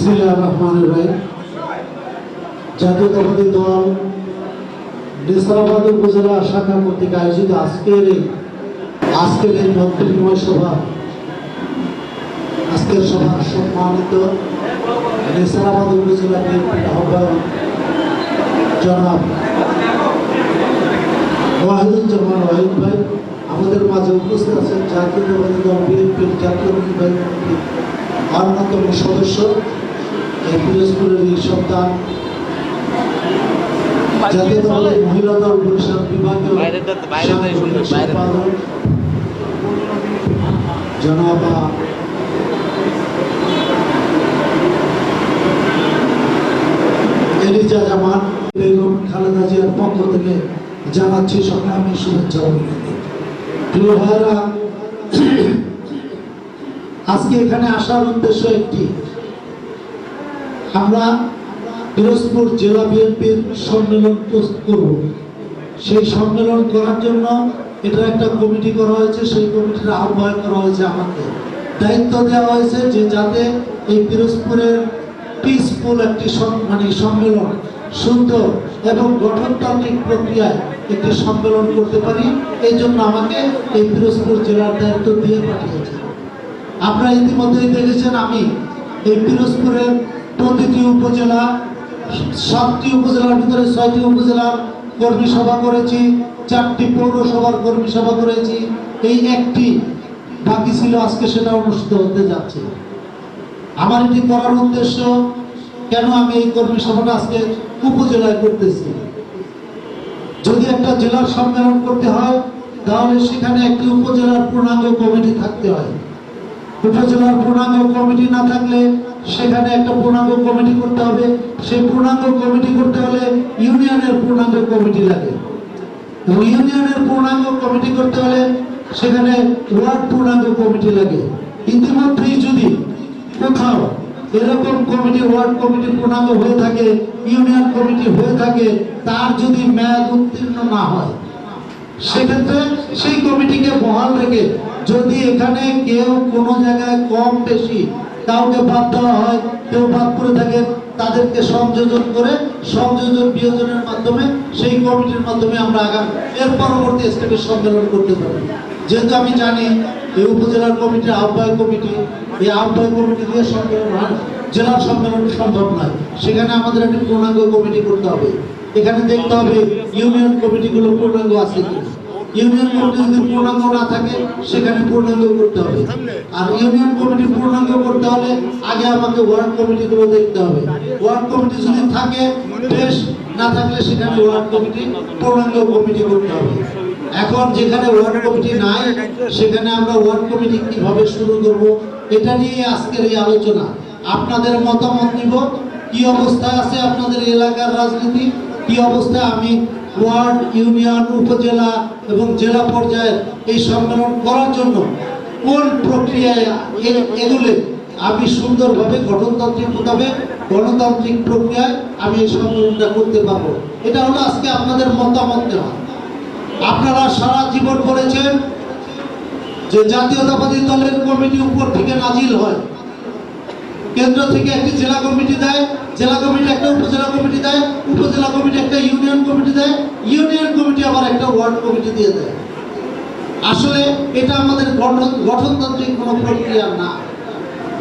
বিসমিল্লাহ রহমান রহিম। জাতীয়তাবাদী দল নেসারাবাদ উপজেলা শাখা কর্তৃক আয়োজিত আজকের আজকের এই মন্ত্রীময় সভা, আজকের সভার সম্মানিত নেসারাবাদ উপজেলা বিএনপির আহ্বায়ক জনাব ওয়াহিদুজ্জামান ওয়াহিদ ভাই, আমাদের মাঝে উপস্থিত আছেন জাতীয়তাবাদী দল বিএনপির জাতীয় নির্বাহী অন্যতম সদস্য এই পিরোজপুরের এই সন্তান মহিলা দল পরিষদ বিভাগীয়। সম্পাদক জনাবা এলিজা জামান বেগম খালেদা জিয়ার পক্ষ থেকে জানাচ্ছি সংগ্রামী শুভেচ্ছা অভিনন্দন প্রিয় ভাইরা আজকে এখানে আসার উদ্দেশ্য একটি। আমরা পিরোজপুর জেলা বিএনপির সম্মেলন করব। সেই সম্মেলন করার জন্য এটা একটা কমিটি করা হয়েছে, সেই কমিটির আহ্বায়ক করা হয়েছে আমাকে। দায়িত্ব দেওয়া হয়েছে যে যাতে এই পিরোজপুরের পিসফুল একটি মানে সম্মেলন সুন্দর এবং গঠনতান্ত্রিক প্রক্রিয়ায় একটি সম্মেলন করতে পারি। এই জন্য আমাকে এই পিরোজপুর জেলার দায়িত্ব দিয়ে পাঠিয়েছে। আপনারা ইতিমধ্যেই দেখেছেন আমি এই পিরোজপুরের প্রতিটি উপজেলা, সাতটি উপজেলার ভিতরে ছয়টি উপজেলার কর্মী সভা করেছি, চারটি পৌরসভার কর্মী সভা করেছি। এই একটি বাকি ছিল, আজকে সেটা অনুষ্ঠিত হতে যাচ্ছে। আমার এটি করার উদ্দেশ্য, কেন আমি এই কর্মী সভাটা আজকে উপজেলায় করতেছি? যদি একটা জেলার সম্মেলন করতে হয়, তাহলে সেখানে একটি উপজেলার পূর্ণাঙ্গ কমিটি থাকতে হয়। উপজেলার পূর্ণাঙ্গ কমিটি না থাকলে সেখানে একটা পূর্ণাঙ্গ কমিটি করতে হবে। সেই পূর্ণাঙ্গ কমিটি করতে হলে ইউনিয়নের পূর্ণাঙ্গ কমিটি লাগে। ইউনিয়নের পূর্ণাঙ্গ কমিটি করতে হলে সেখানে ওয়ার্ড পূর্ণাঙ্গ কমিটি লাগে। ইতিমধ্যেই যদি কোথাও এরকম কমিটি, ওয়ার্ড কমিটি পূর্ণাঙ্গ হয়ে থাকে, ইউনিয়ন কমিটি হয়ে থাকে, তার যদি মেয়াদ উত্তীর্ণ না হয়, সেক্ষেত্রে সেই কমিটিকে বহাল রেখে যদি এখানে কেউ কোনো জায়গায় কম বেশি কাউকে বাদ দেওয়া হয়, কেউ বাদ পড়ে থাকে, তাদেরকে সংযোজন করে সংযোজন বিয়োজনের মাধ্যমে সেই কমিটির মাধ্যমে আমরা আগাম, এর পরবর্তী স্টেপে সম্মেলন করতে পারি যেহেতু আমি জানি এই উপজেলার কমিটির আহ্বায়ক কমিটি, এই আহ্বায়ক কমিটি দিয়ে সম্মেলন হয় জেলার সম্মেলন সম্ভব নয়। সেখানে আমাদের একটি পূর্ণাঙ্গ কমিটি করতে হবে। এখানে দেখতে হবে ইউনিয়ন কমিটিগুলো পূর্ণাঙ্গ আছে কি ইউনিয়ন কমিটি যদি পূর্ণাঙ্গ না থাকে, সেখানে পূর্ণাঙ্গ করতে হবে। আর ইউনিয়ন কমিটি পূর্ণাঙ্গ করতে হলে আগে আমাকে ওয়ার্ড কমিটিগুলো দেখতে হবে। ওয়ার্ড কমিটি যদি থাকে বেশ না থাকলে সেখানে ওয়ার্ড কমিটি, পূর্ণাঙ্গ কমিটি করতে হবে। এখন যেখানে ওয়ার্ড কমিটি নাই, সেখানে আমরা ওয়ার্ড কমিটি কীভাবে শুরু করব, এটা নিয়ে আজকের এই আলোচনা। আপনাদের মতামত নিব, কি অবস্থায় আছে আপনাদের এলাকার রাজনীতি, কি অবস্থায় আমি ওয়ার্ড, ইউনিয়ন, উপজেলা এবং জেলা পর্যায়ে এই সম্মেলন করার জন্য কোন প্রক্রিয়ায় এগুলে আমি সুন্দরভাবে গঠনতান্ত্রিক মোতাবেক গণতান্ত্রিক প্রক্রিয়ায় আমি এই সম্মেলনটা করতে পারব। এটা হলো আজকে আপনাদের মতামত নেওয়া আপনারা সারা জীবন বলেছেন যে জাতীয়তাবাদী দলের কমিটি উপর থেকে নাজিল হয়। কেন্দ্র থেকে একটি জেলা কমিটি দেয়, জেলা কমিটি একটা উপজেলা কমিটি দেয়, উপজেলা কমিটি একটা ইউনিয়ন কমিটি দেয়, ইউনিয়ন কমিটি আবার একটা ওয়ার্ড কমিটি দিয়ে দেয়। আসলে এটা আমাদের গঠন গঠনতান্ত্রিক কোনো প্রক্রিয়া না।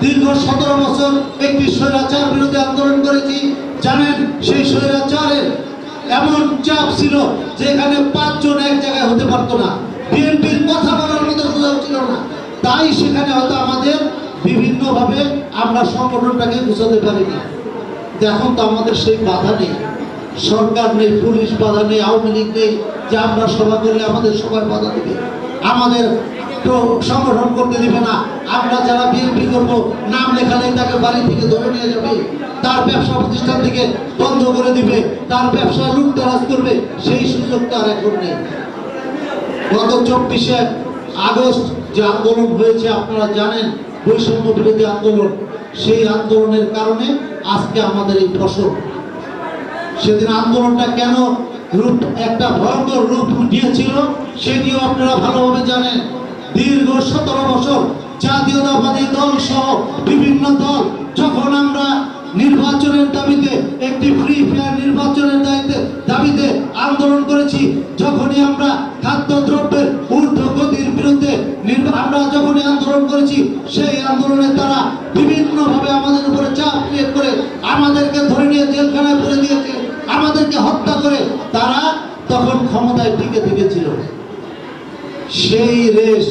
দীর্ঘ সতেরো বছর একটি স্বৈরাচার বিরোধী আন্দোলন করেছি, জানেন সেই স্বৈরাচারের এমন চাপ ছিল যেখানে পাঁচজন এক জায়গায় হতে পারতো না। বিএনপির কথা বলার মতো সুযোগ ছিল না। তাই সেখানে হয়তো আমাদের বিভিন্নভাবে আমরা সংগঠনটাকে গুছাতে পারিনি। এখন তো আমাদের সেই বাধা নেই। সরকার নেই, পুলিশ বাধা নেই, আওয়ামী লীগ নেই, যে আমরা সভা করলে আমাদের সবার বাধা দেবে। আমাদের তো সংগঠন করতে দিবে না। আমরা যারা বিএনপি করব, নাম লেখালেই তাকে বাড়ি থেকে ধরে নিয়ে যাবে। তার ব্যবসা প্রতিষ্ঠান থেকে বন্ধ করে দিবে। তার ব্যবসা লুটতরাজ করবে। সেই সুযোগ তো আর এখন নেই। গত চব্বিশে আগস্ট যে আন্দোলন হয়েছে, আপনারা জানেন বৈষম্য বিরোধী আন্দোলন, সেই আন্দোলনের কারণে আজকে আমাদের এই ফসল। সেদিন আন্দোলনটা কেন রূপ, একটা ভয়ঙ্কর রূপ নিয়েছিল সেটিও আপনারা ভালোভাবে জানেন। দীর্ঘ সতেরো বছর জাতীয়তাবাদী দল সহ বিভিন্ন দল যখন আমরা নির্বাচনের দাবিতে, একটি ফ্রি ফেয়ার নির্বাচনের দাবিতে দাবিতে আন্দোলন করেছি, যখনই আমরা খাদ্যদ্রব্যের আমরা যখনই আন্দোলন করেছি, সেই আন্দোলনে তারা বিভিন্নভাবে আমাদের উপরে চাপ ক্রিয়েট করে আমাদেরকে ধরে নিয়ে জেলখানায় পুরে দিয়েছে, আমাদেরকে হত্যা করে তারা তখন ক্ষমতায় টিকে থেকেছিল। সেই রেশ,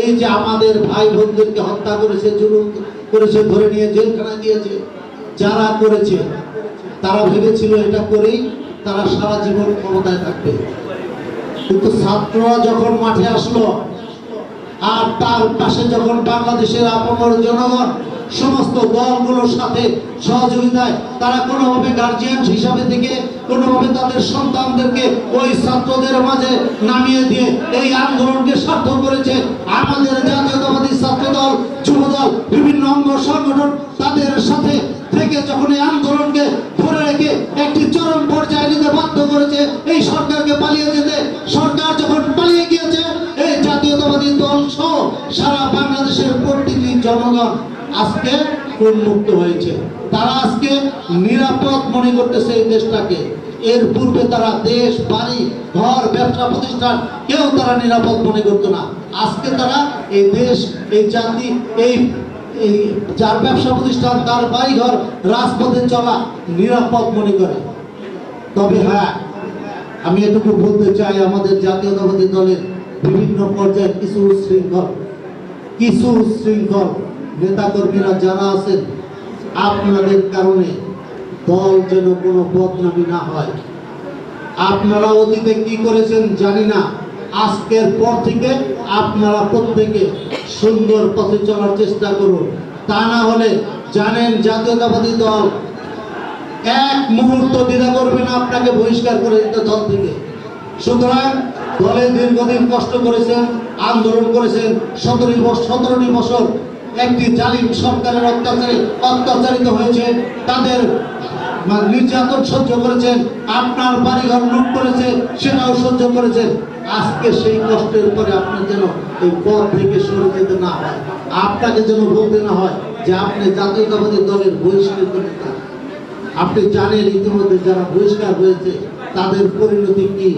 এই যে আমাদের ভাই বোনদেরকে হত্যা করেছে, জুলুম করেছে, ধরে নিয়ে জেলখানায় দিয়েছে, যারা করেছে, তারা ভেবেছিল এটা করেই তারা সারা জীবন ক্ষমতায় থাকবে। কিন্তু ছাত্ররা যখন মাঠে আসলো আর তার পাশে যখন বাংলাদেশের আপমর জনগণ সমস্ত দলগুলোর সাথে সহযোগিতায়, তারা কোনোভাবে গার্জিয়ান হিসাবে থেকে কোনোভাবে তাদের সন্তানদেরকে ওই ছাত্রদের মাঝে নামিয়ে দিয়ে এই আন্দোলনকে সার্থক করেছে। আমাদের জাতীয়তাবাদী ছাত্র দল যুব বিভিন্ন অঙ্গ সংগঠন তাদের সাথে থেকে যখন এই আন্দোলনকে রেখে একটি চরম পর্যায়ে নিতে বাধ্য করেছে। এই সরকারকে পালিয়ে যেতে সরকার যখন পালিয়ে গিয়েছে, এই জাতীয়তাবাদী দল সহ সারা বাংলাদেশের প্রতিটি জনগণ আজকে উন্মুক্ত হয়েছে। তারা আজকে নিরাপদ মনে করতেছে এই দেশটাকে। এর পূর্বে তারা দেশ, বাড়ি, ঘর, ব্যবসা, প্রতিষ্ঠান কেউ তারা নিরাপদ মনে করতো না। আজকে তারা এই দেশ, এই জাতি, এই যার ব্যবসা প্রতিষ্ঠান, তার বাড়ি ঘর রাজপথে চলা নিরাপদ মনে করে। তবে হ্যাঁ আমি এটুকু বলতে চাই, আমাদের জাতীয়তাবাদী দলের বিভিন্ন পর্যায়ে কিছু উচ্ছৃঙ্খল কিছু উচ্ছৃঙ্খল নেতাকর্মীরা যারা আছেন, আপনাদের কারণে দল যেন কোনো বদনামি না হয়। আপনারা অতীতে কি করেছেন জানি না। আজকের পর থেকে আপনারা প্রত্যেকে সুন্দর পথে চলার চেষ্টা করুন। তা না হলে জানেন জাতীয়তাবাদী দল এক মুহূর্ত দ্বিধা করবে না আপনাকে বহিষ্কার করে দিতে দল থেকে। সুতরাং দলে দীর্ঘদিন কষ্ট করেছেন, আন্দোলন করেছেন সতেরো সতেরোটি বছর একটি জালিম সরকারের অত্যাচারে অত্যাচারিত হয়েছে। তাদের নির্যাতন সহ্য করেছেন, আপনার বাড়িঘর লুট করেছে, সেটাও সহ্য করেছেন। আজকে সেই কষ্টের পরে আপনার যেন এই পথ থেকে সরে যেতে না হয়, আপনাকে যেন বলতে না হয় যে আপনি জাতীয়তাবাদী দলের বহিষ্কৃত নেতা আপনি জানেন ইতিমধ্যে যারা বহিষ্কার হয়েছে, তাদের পরিণতি কি?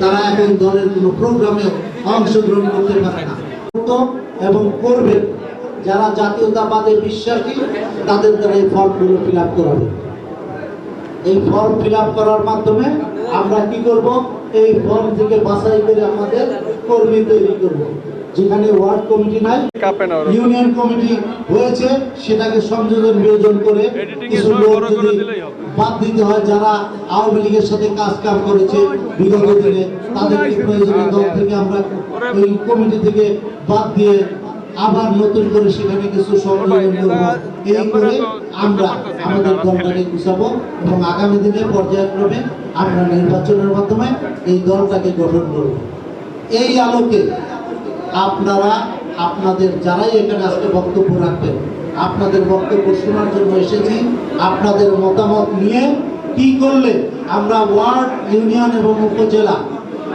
তারা এখন দলের কোনো প্রোগ্রামে অংশগ্রহণ করতে পারে না। এবং করবে যারা জাতীয়তাবাদে বিশ্বাসী, তাদের দ্বারা এই ফর্মগুলো ফিল আপ করাবে এই ফর্ম ফিল করার মাধ্যমে আমরা কি করব? এই ফর্ম থেকে বাছাই করে আমাদের কর্মী তৈরি করব। যেখানে ওয়ার্ড কমিটি নাই। ইউনিয়ন কমিটি হয়েছে সেটাকে সংযোজন বিয়োজন করে কিছু লোক যদি বাদ দিতে হয় যারা আওয়ামী লীগের সাথে কাজ কাম করেছে বিগত দিনে তাদেরকে প্রয়োজনীয় দল থেকে আমরা ওই কমিটি থেকে বাদ দিয়ে আবার নতুন করে সেখানে কিছু এই করে আমরা আমাদের দলটাকে গুছাবো এবং আগামী দিনে পর্যায়ক্রমে আমরা নির্বাচনের মাধ্যমে এই দলটাকে গঠন করব। এই আলোকে আপনারা আপনাদের যারাই এখানে আজকে বক্তব্য রাখবেন আপনাদের বক্তব্য শোনার জন্য এসেছি। আপনাদের মতামত নিয়ে কি করলে আমরা ওয়ার্ড ইউনিয়ন এবং উপজেলা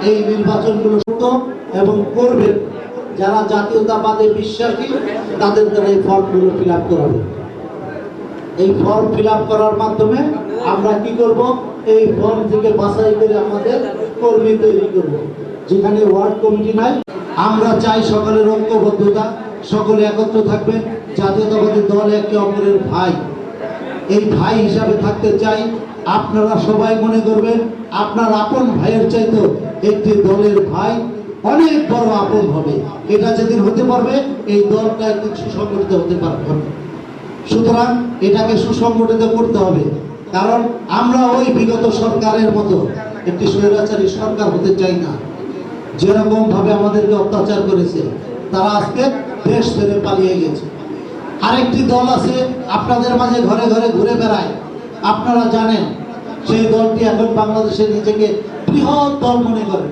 এই নির্বাচনগুলো এবং করবে যারা জাতীয়তাবাদে বিশ্বাসী, তাদের দ্বারা এই ফর্মগুলো ফিল আপ করাবে এই ফর্ম ফিল করার মাধ্যমে আমরা কি করব? এই ফর্ম থেকে বাছাই করে আমাদের কর্মী তৈরি করব। যেখানে ওয়ার্ড কমিটি নাই, আমরা চাই সকলের ঐক্যবদ্ধতা, সকলে একত্র থাকবেন জাতীয়তাবাদী দল একে অপরের ভাই। এই ভাই হিসাবে থাকতে চাই। আপনারা সবাই মনে করবেন, আপনার আপন ভাইয়ের চাইতো একটি দলের ভাই অনেক বড় আপন হবে। এটা যেদিন হতে পারবে, এই দলটা একদিন সুসংগঠিত হতে পারবে সুতরাং এটাকে সুসংগঠিত করতে হবে। কারণ আমরা ওই বিগত সরকারের মতো একটি স্বৈরাচারী সরকার হতে চাই না। যেরকম ভাবে আমাদেরকে অত্যাচার করেছে, তারা আজকে দেশ ছেড়ে পালিয়ে গেছে। আরেকটি দল আছে, আপনাদের মাঝে ঘরে ঘরে ঘুরে বেড়ায়। আপনারা জানেন, সেই দলটি এখন বাংলাদেশে নিজেকে বৃহৎ দল মনে করে।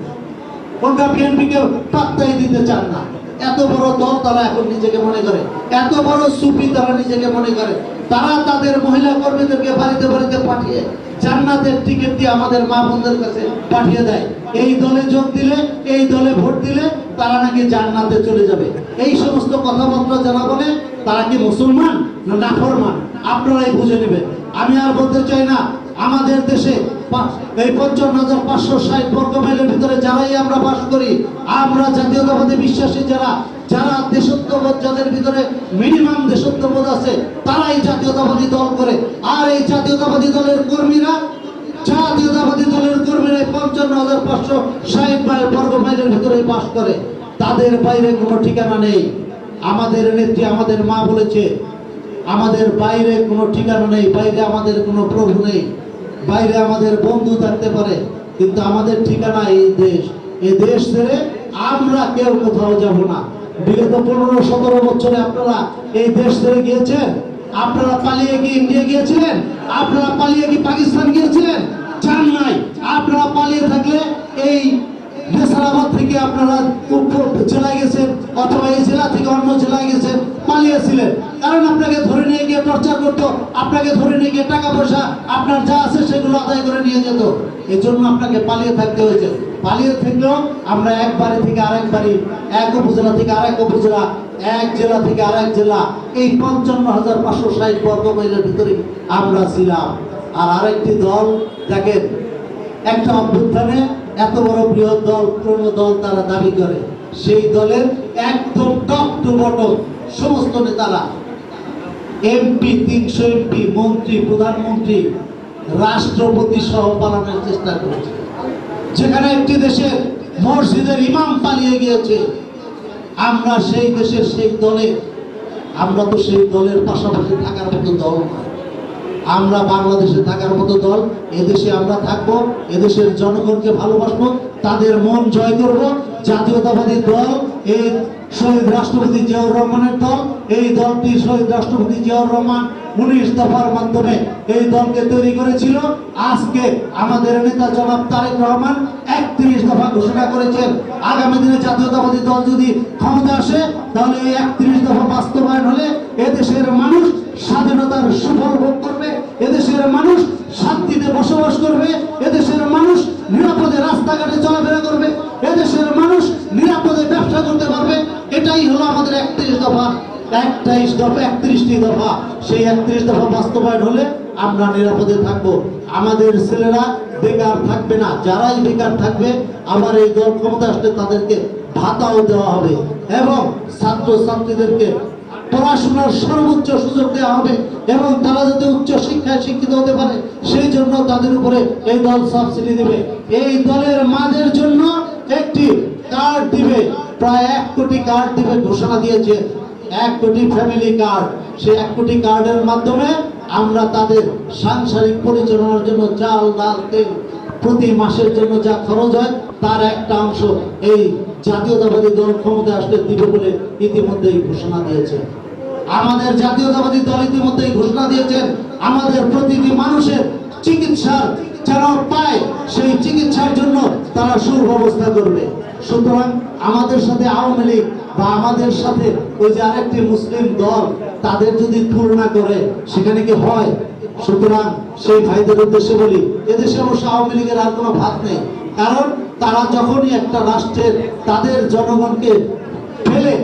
কোনটা বিএনপিকে পাত্তাই দিতে চান না। এত বড় দল তারা এখন নিজেকে মনে করে। এত বড় সুফি তারা নিজেকে মনে করে। তারা তাদের মহিলা কর্মীদেরকে বাড়িতে বাড়িতে পাঠিয়ে জান্নাতের টিকিট দিয়ে আমাদের মা বোনদের কাছে পাঠিয়ে দেয়। এই দলে যোগ দিলে, এই দলে ভোট দিলে তারা নাকি জান্নাতে চলে যাবে। এই সমস্ত কথাবার্তা যারা বলে, তারা কি মুসলমান না নাফরমান? আপনারাই বুঝে নেবেন। আমি আর বলতে চাই না, আমাদের দেশে এই পঞ্চান্ন হাজার পাঁচশো ষাট বর্গ মাইলের ভিতরে যারাই আমরা বাস করি, আমরা জাতীয়তাবাদী বিশ্বাসী যারা যারা দেশত্ববোধ যাদের ভিতরে মিনিমাম দেশত্ববোধ আছে, তারাই জাতীয়তাবাদী দল করে। আর এই জাতীয়তাবাদী দলের কর্মীরা, জাতীয়তাবাদী দলের কর্মীরা পঞ্চান্ন হাজার পাঁচশো ষাট মাইল বর্গ মাইলের ভিতরে বাস করে। তাদের বাইরে কোনো ঠিকানা নেই। আমাদের নেত্রী আমাদের মা বলেছে, আমাদের বাইরে কোনো ঠিকানা নেই, বাইরে আমাদের কোনো প্রভু নেই। বাইরে আমাদের বন্ধু থাকতে পারে, কিন্তু আমাদের ঠিকানা এই দেশ। এই দেশ ছেড়ে আমরা কেউ কোথাও যাব না। বিগত পনেরো, সতেরো বছরে আপনারা এই দেশ ছেড়ে গিয়েছেন। আপনারা পালিয়ে কি ইন্ডিয়া গিয়েছিলেন? আপনারা পালিয়ে কি পাকিস্তান গিয়েছিলেন? চান নাই। আপনারা পালিয়ে থাকলে এই নেসারাবাদ থেকে আপনারা জেলায় গেছেন, অথবা এই জেলা থেকে অন্য জেলায় গেছেন। পালিয়েছিলেন কারণ আপনাকে ধরে নিয়ে গিয়ে টর্চার করতো, আপনাকে ধরে নিয়ে গিয়ে টাকা পয়সা আপনার যা আছে সেগুলো আদায় করে নিয়ে যেত। এই জন্য আপনাকে পালিয়ে থাকতে হয়েছে। পালিয়ে থাকলেও আমরা এক বাড়ি থেকে আরেক বাড়ি, এক উপজেলা থেকে আরেক উপজেলা, এক জেলা থেকে আরেক জেলা, এই পঞ্চান্ন হাজার পাঁচশো ষাট বর্গ মাইলের ভিতরে আমরা ছিলাম। আর আরেকটি দল, দেখেন, একটা অভ্যুত্থানে এত বড় বৃহৎ দল পূর্ণ দল তারা দাবি করে। সেই দলের একদম টপ টু বটম সমস্ত নেতারা এমপি তিনশো এমপি মন্ত্রী, প্রধানমন্ত্রী, রাষ্ট্রপতি সহ পালানোর চেষ্টা করেছে। যেখানে একটি দেশের মসজিদের ইমাম পালিয়ে গিয়েছে, আমরা সেই দেশের সেই দলে, আমরা তো সেই দলের পাশাপাশি থাকার মতো দল নয়। আমরা বাংলাদেশে থাকার মতো দল, এদেশে আমরা থাকব, এদেশের জনগণকে ভালোবাসবো, তাদের মন জয় করব, জাতীয়তাবাদী দল, এই শহীদ রাষ্ট্রপতি জিয়াউর রহমানের দল, এই দলটি শহীদ রাষ্ট্রপতি জিয়াউর রহমান উনিশ দফার মাধ্যমে এই দলকে তৈরি করেছিল। আজকে আমাদের নেতা জনাব তারেক রহমান একত্রিশ দফা ঘোষণা করেছেন। আগামী দিনে জাতীয়তাবাদী দল যদি ক্ষমতা আসে, তাহলে এই একত্রিশ দফা বাস্তবায়ন হলে এদেশের মানুষ স্বাধীনতার সুফল ভোগ করবে, এদেশের মানুষ শান্তিতে বসবাস করবে, এদেশের মানুষ নিরাপদে রাস্তাঘাটে চলাফেরা করবে, এদেশের মানুষ নিরাপদে ব্যবসা করতে পারবে। এটাই হলো আমাদের একত্রিশ দফা। একত্রিশ দফা, একত্রিশটি দফা। সেই একত্রিশ দফা বাস্তবায়ন হলে আমরা নিরাপদে থাকব। আমাদের ছেলেরা বেকার থাকবে না। যারাই বেকার থাকবে, আবার এই দল ক্ষমতা আসলে তাদেরকে ভাতাও দেওয়া হবে। এবং ছাত্র ছাত্রীদেরকে পড়াশোনার সর্বোচ্চ সুযোগ দেওয়া হবে এবং তারা যাতে উচ্চ শিক্ষায় শিক্ষিত হতে পারে, সেই জন্য তাদের উপরে এই দল সাবসিডি দেবে। এই দলের মাদের জন্য একটি কার্ড দিবে। প্রায় এক কোটি কার্ড দিবে ঘোষণা দিয়েছে। এক কোটি ফ্যামিলি কার্ড সেই এক কোটি কার্ডের মাধ্যমে আমরা তাদের সাংসারিক পরিচালনার জন্য চাল, ডাল, তেল প্রতি মাসের জন্য যা খরচ হয়, তার একটা অংশ এই জাতীয়তাবাদী দল ক্ষমতা আসলে দিবে বলে ইতিমধ্যেই ঘোষণা দিয়েছে আমাদের জাতীয়তাবাদী দল ইতিমধ্যেই ঘোষণা দিয়েছেন, আমাদের প্রতিটি মানুষের চিকিৎসার যেন পায় সেই চিকিৎসার জন্য তারা সুব্যবস্থা করবে। সুতরাং আমাদের সাথে আওয়ামী লীগ বা আমাদের সাথে ওই যে আরেকটি মুসলিম দল, তাদের যদি তুলনা করে, সেখানে কি হয়? সুতরাং সেই ভাইদের উদ্দেশ্যে বলি, এদেশে অবশ্য আওয়ামী লীগের আর কোনো ভাত নেই। কারণ তারা যখনই একটা রাষ্ট্রের, তাদের জনগণকে ফেলে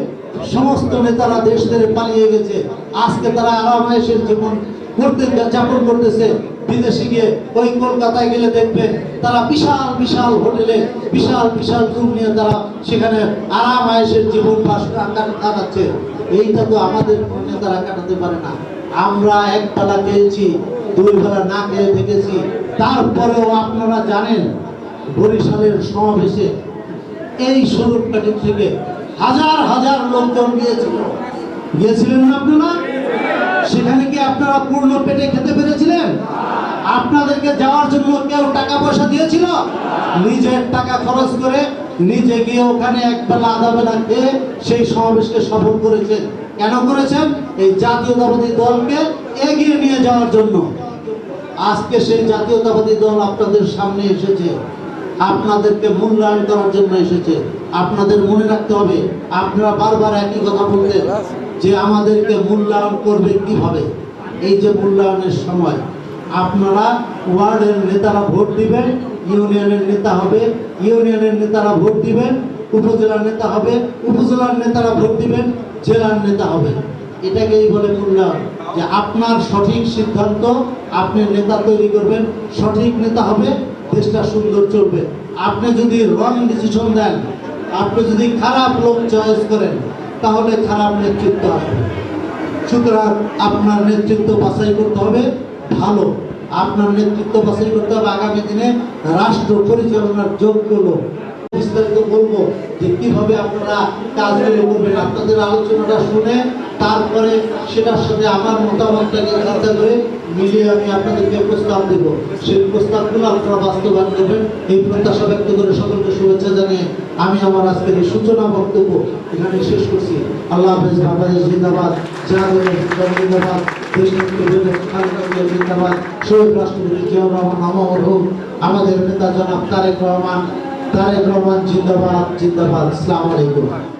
সমস্ত নেতারা দেশ ছেড়ে পালিয়ে গেছে। আজকে তারা আরামায়েশের জীবন করতে, যাপন করতেছে। বিদেশে গিয়ে ওই কলকাতায় গেলে দেখবেন তারা বিশাল বিশাল হোটেলে, বিশাল বিশাল রুম নিয়ে তারা সেখানে আরাম আরামায়েশের জীবন বাস কাটাচ্ছে। এইটা তো আমাদের নেতারা কাটাতে পারে না। আমরা এক বেলা খেয়েছি দুই বেলা না খেয়ে দেখেছি তারপরেও আপনারা জানেন বরিশালের সমাবেশে এই স্বরূপকাঠি থেকে হাজার হাজার লোকজন গিয়েছিল। গিয়েছিলেন না আপনারা? সেখানে কি আপনারা পূর্ণ পেটে খেতে পেরেছিলেন? আপনাদেরকে যাওয়ার জন্য কেউ টাকা পয়সা দিয়েছিল? নিজের টাকা খরচ করে নিজে গিয়ে ওখানে এক বেলা আধা বেলা খেয়ে সেই সমাবেশকে সফল করেছেন। কেন করেছেন? এই জাতীয়তাবাদী দলকে এগিয়ে নিয়ে যাওয়ার জন্য। আজকে সেই জাতীয়তাবাদী দল আপনাদের সামনে এসেছে। আপনাদেরকে মূল্যায়ন করার জন্য এসেছে। আপনাদের মনে রাখতে হবে, আপনারা বারবার একই কথা বলতেন যে আমাদেরকে মূল্যায়ন করবে কীভাবে? এই যে মূল্যায়নের সময়, আপনারা ওয়ার্ডের নেতারা ভোট দিবেন, ইউনিয়নের নেতা হবে, ইউনিয়নের নেতারা ভোট দিবেন, উপজেলার নেতা হবে, উপজেলার নেতারা ভোট দিবেন, জেলার নেতা হবে। এটাকেই বলে মূল্যায়ন, যে আপনার সঠিক সিদ্ধান্ত, আপনি নেতা তৈরি করবেন, সঠিক নেতা হবে দেশটা সুন্দর চলবে। আপনি যদি রং ডিসিশন দেন, আপনি যদি খারাপ লোক চয়েস করেন, তাহলে খারাপ নেতৃত্ব আসবে। সুতরাং আপনার নেতৃত্ব বাছাই করতে হবে, ভালো। আপনার নেতৃত্ব বাছাই করতে হবে, আগামী দিনে রাষ্ট্র পরিচালনার যোগ্য লোক। বিস্তারিত বলব যে কীভাবে আপনারা কাজগুলো করবেন, আপনাদের আলোচনাটা শুনে তারপরে সেটার সাথে আমার মতামতটাকে চিন্তা করে মিলিয়ে আমি আপনাদেরকে প্রস্তাব দেব। সেই প্রস্তাবগুলো আপনারা বাস্তবায়ন করবেন। এই প্রত্যাশা ব্যক্ত করে সকলকে শুভেচ্ছা জানিয়ে আমি আমার আজকের এই সূচনা বক্তব্য এখানে শেষ করছি। আল্লাহ হাফেজ, বাংলাদেশ জিন্দাবাদ। জিন্দাবাদ শহীদ রাষ্ট্রপতি জিয়াউর রহমান আমরহুম আমাদের নেতা জনাব তারেক রহমান তারেক রহমান জিন্দাবাদ জিন্দাবাদ। আসসালামু আলাইকুম।